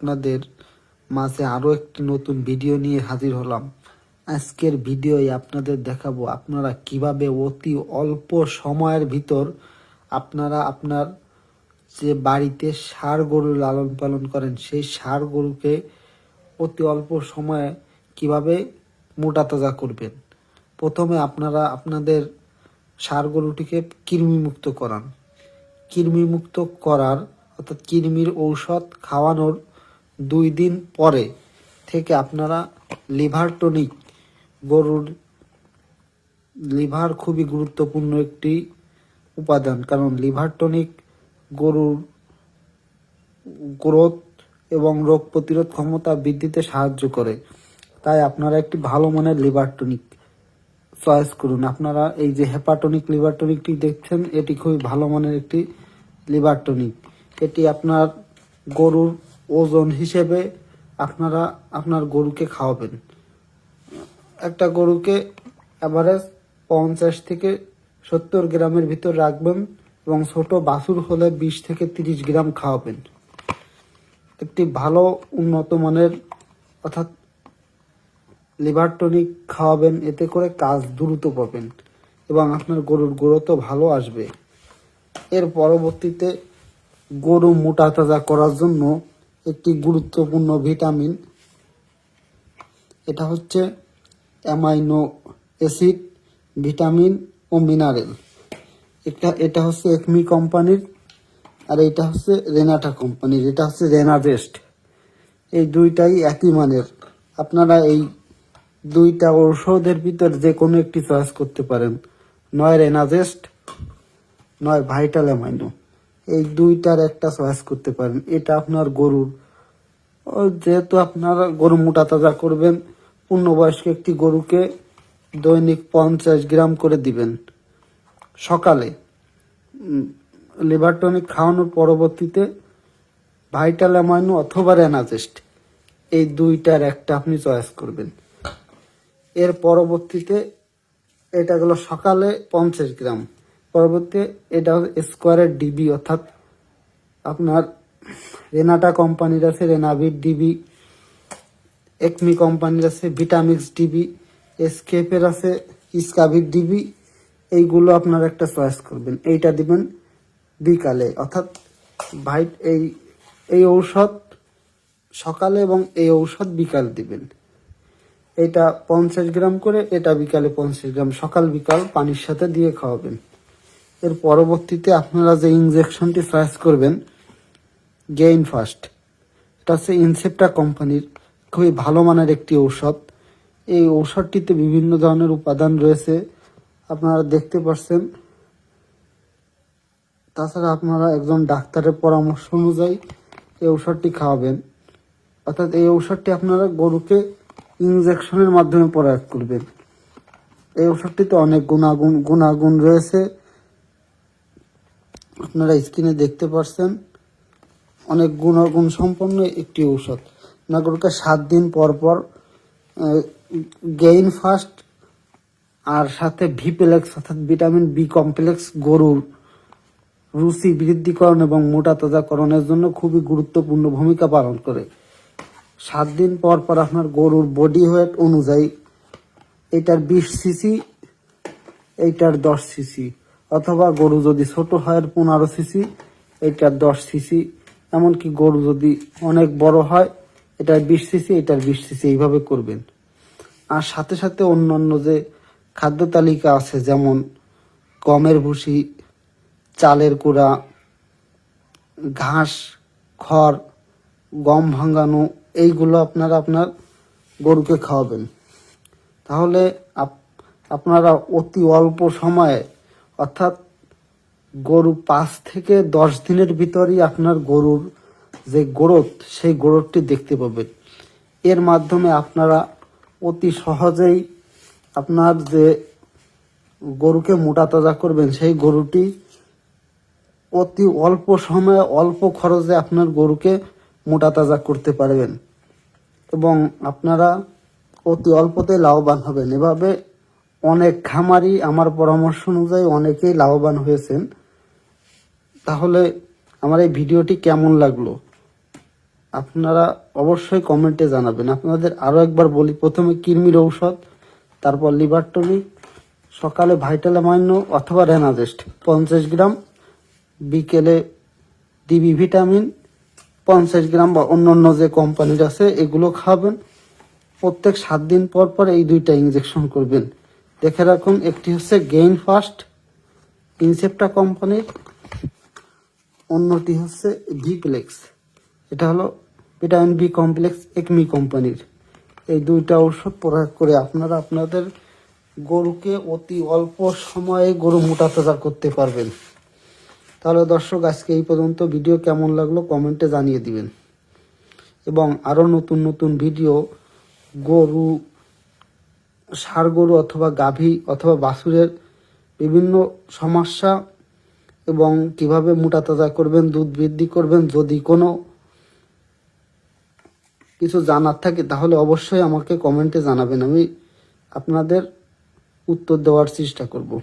আপনাদের মাঝে আরও একটি নতুন ভিডিও নিয়ে হাজির হলাম। আজকের ভিডিওয় আপনাদের দেখাবো আপনারা কীভাবে অতি অল্প সময়ের ভিতর আপনারা আপনার যে বাড়িতে ষাঁড় গরু লালন পালন করেন, সেই ষাঁড় গরুকে অতি অল্প সময়ে কীভাবে মোটা তাজা করবেন? প্রথমে আপনারা আপনাদের ষাঁড় গরুটিকে কৃমিমুক্ত করান। কৃমিমুক্ত করার অর্থাৎ কৃমির ঔষধ খাওয়ানোর দুই দিন পরে থেকে আপনারা লিভার টনিক গরুর লিভার খুবই গুরুত্বপূর্ণ একটি উপাদান। কারণ লিভার টনিক গরুর গ্রোথ এবং রোগ প্রতিরোধ ক্ষমতা বৃদ্ধিতে সাহায্য করে। তাই আপনারা একটি ভালো মানের লিভার টনিক চয়েস করুন। আপনারা এই যে হেপাটনিক লিভার টনিকটি দেখছেন, এটি খুবই ভালো মানের একটি লিভার টনিক। এটি আপনার গরুর ওজন হিসেবে আপনারা আপনার গরুকে খাওয়াবেন। একটা গরুকে অ্যাভারেজ পঞ্চাশ থেকে সত্তর গ্রামের ভিতর রাখবেন এবং ছোট বাছুর হলে বিশ থেকে তিরিশ গ্রাম খাওয়াবেন। একটি ভালো উন্নত মানের অর্থাৎ লিভার টনিক খাওয়াবেন, এতে করে কাজ দ্রুত পাবেন এবং আপনার গরুর গ্রোথও ভালো আসবে। এর পরবর্তীতে গরু মোটা তাজা করার জন্য একটি গুরুত্বপূর্ণ ভিটামিন। এটা হচ্ছে অ্যামাইনো অ্যাসিড, ভিটামিন ও মিনারেল। এটা এটা হচ্ছে একমি কোম্পানির আর এটা হচ্ছে রেনাটা কোম্পানির। এটা হচ্ছে রেনাভেস্ট এই দুইটাই একই মানের। আপনারা এই দুইটা ঔষধের ভিতর যে কোনো একটি চয়েস করতে পারেন। নয় রেনাজেস্ট নয় ভাইটাল অ্যামাইনো। এই দুইটার একটা চয়েস করতে পারেন। এটা আপনার গরুর। যেহেতু আপনারা গরু মোটা তাজা করবেন, পূর্ণবয়স্ক একটি গরুকে দৈনিক পঞ্চাশ গ্রাম করে দিবেন। সকালে লিভার টনিক খাওয়ানোর পরবর্তীতে ভাইটাল অ্যামাইনো অথবা রেনাজেস্ট এই দুইটার একটা আপনি চয়েস করবেন। এর পরবর্তীতে এটা গেল সকালে পঞ্চাশ গ্রাম। পরবর্তী এটা স্কোয়ারের ডিবি অর্থাৎ আপনার রেনাটা কোম্পানির আছে রেনাভিট ডিবি একমি কোম্পানির আছে, ভিটামিক্স ডিবি এসকেপের আছে ইস্কাভিট ডিবি এইগুলো আপনার একটা চয়েস করবেন। এইটা দিবেন বিকালে, অর্থাৎ ভাইট এই এই ঔষধ সকালে এবং এই ঔষধ বিকাল দিবেন। এটা পঞ্চাশ গ্রাম করে, এটা বিকালে পঞ্চাশ গ্রাম, সকাল বিকাল পানির সাথে দিয়ে খাওয়াবেন। এর পরবর্তীতে আপনারা যে ইনজেকশনটি চয়েস করবেন গেইন ফার্স্ট এটা হচ্ছে ইনসেপ্টা কোম্পানির খুবই ভালো মানের একটি ঔষধ। এই ঔষধটিতে বিভিন্ন ধরনের উপাদান রয়েছে, আপনারা দেখতে পাচ্ছেন তাছাড়া আপনারা একজন ডাক্তারের পরামর্শ অনুযায়ী এই ঔষধটি খাওয়াবেন। অর্থাৎ এই ঔষধটি আপনারা গরুকে ইনজেকশনের মাধ্যমে প্রয়োগ করবেন। এই ঔষধটিতে অনেক গুণাগুণ গুণাগুণ রয়েছে। আপনারা স্ক্রিনে দেখতে পাচ্ছেন অনেক গুণাগুণ সম্পন্ন একটি ঔষধ। নাগরকে সাত দিন পর পর গেইন ফাস্ট আর সাথে ভিপ্লেক্স অর্থাৎ ভিটামিন বি কমপ্লেক্স গরুর রুচি বৃদ্ধিকরণ এবং মোটা তাজাকরণের জন্য খুবই গুরুত্বপূর্ণ ভূমিকা পালন করে। সাত দিন পর পর আপনার গরুর বডি ওয়েট অনুযায়ী, এটার বিশ সিসি এইটার দশ সিসি অথবা গরু যদি ছোট হয় পনেরো সিসি, এটা দশ সিসি, এমনকি গরু যদি অনেক বড় হয় এটার বিশ সিসি এটার বিশ সিসি, এইভাবে করবেন। আর সাথে সাথে অন্যান্য যে খাদ্য তালিকা আছে, যেমন গমের ভুসি, চালের কুড়া ঘাস, খড়, গম ভাঙানো, এইগুলো আপনারা আপনার গরুকে খাওয়াবেন। তাহলে আপনারা অতি অল্প সময়ে অর্থাৎ গরু পাঁচ থেকে দশ দিনের ভিতরই আপনার গরুর যে গ্রোথ, সেই গ্রোথটি দেখতে পাবেন। এর মাধ্যমে আপনারা অতি সহজেই আপনার যে গরুকে মোটা তাজা করবেন, সেই গরুটি অতি অল্প সময়ে অল্প খরচে আপনার গরুকে মোটা তাজা করতে পারবেন এবং আপনারা অতি অল্পতে লাভবান হবেন। এভাবে অনেক খামারি আমার পরামর্শ অনুযায়ী অনেকেই লাভবান হয়েছেন। তাহলে আমার এই ভিডিওটি কেমন লাগল? আপনারা অবশ্যই কমেন্টে জানাবেন। আপনাদের আরও একবার বলি, প্রথমে কৃমির ঔষধ, তারপর লিভার টনিক, সকালে ভাইটাল অ্যামাইনো অথবা রেনাজেস্ট, পঞ্চাশ গ্রাম, বিকেলে ডিবি ভিটামিন, পঞ্চাশ গ্রাম বা অন্য অন্য যে কোম্পানির আছে, এগুলো খাবেন। প্রত্যেক সাত দিন পর পর এই দুইটা ইঞ্জেকশন করবেন। দেখে রাখুন, একটি হচ্ছে গেইন ফার্স্ট ইনসেপ্টা কোম্পানির অন্যটি হচ্ছে ভিপ্লেক্স এটা হলো ভিটামিন বি কমপ্লেক্স একমি কোম্পানির এই দুইটা ঔষধ প্রয়োগ করে আপনারা আপনাদের গরুকে অতি অল্প সময়ে গরু মোটা তাজা করতে পারবেন। তাহলে দর্শক, আজকে এই পর্যন্ত ভিডিও কেমন লাগল কমেন্টে জানিয়ে দিবেন। এবং আরও নতুন নতুন ভিডিও গরু ষাড় গরু অথবা গাভী অথবা বাছুরের বিভিন্ন সমস্যা এবং কীভাবে মোটা তাজা করবেন, দুধ বৃদ্ধি করবেন, যদি কোনো কিছু জানার থাকে তাহলে অবশ্যই আমাকে কমেন্টে জানাবেন। আমি আপনাদের উত্তর দেওয়ার চেষ্টা করব।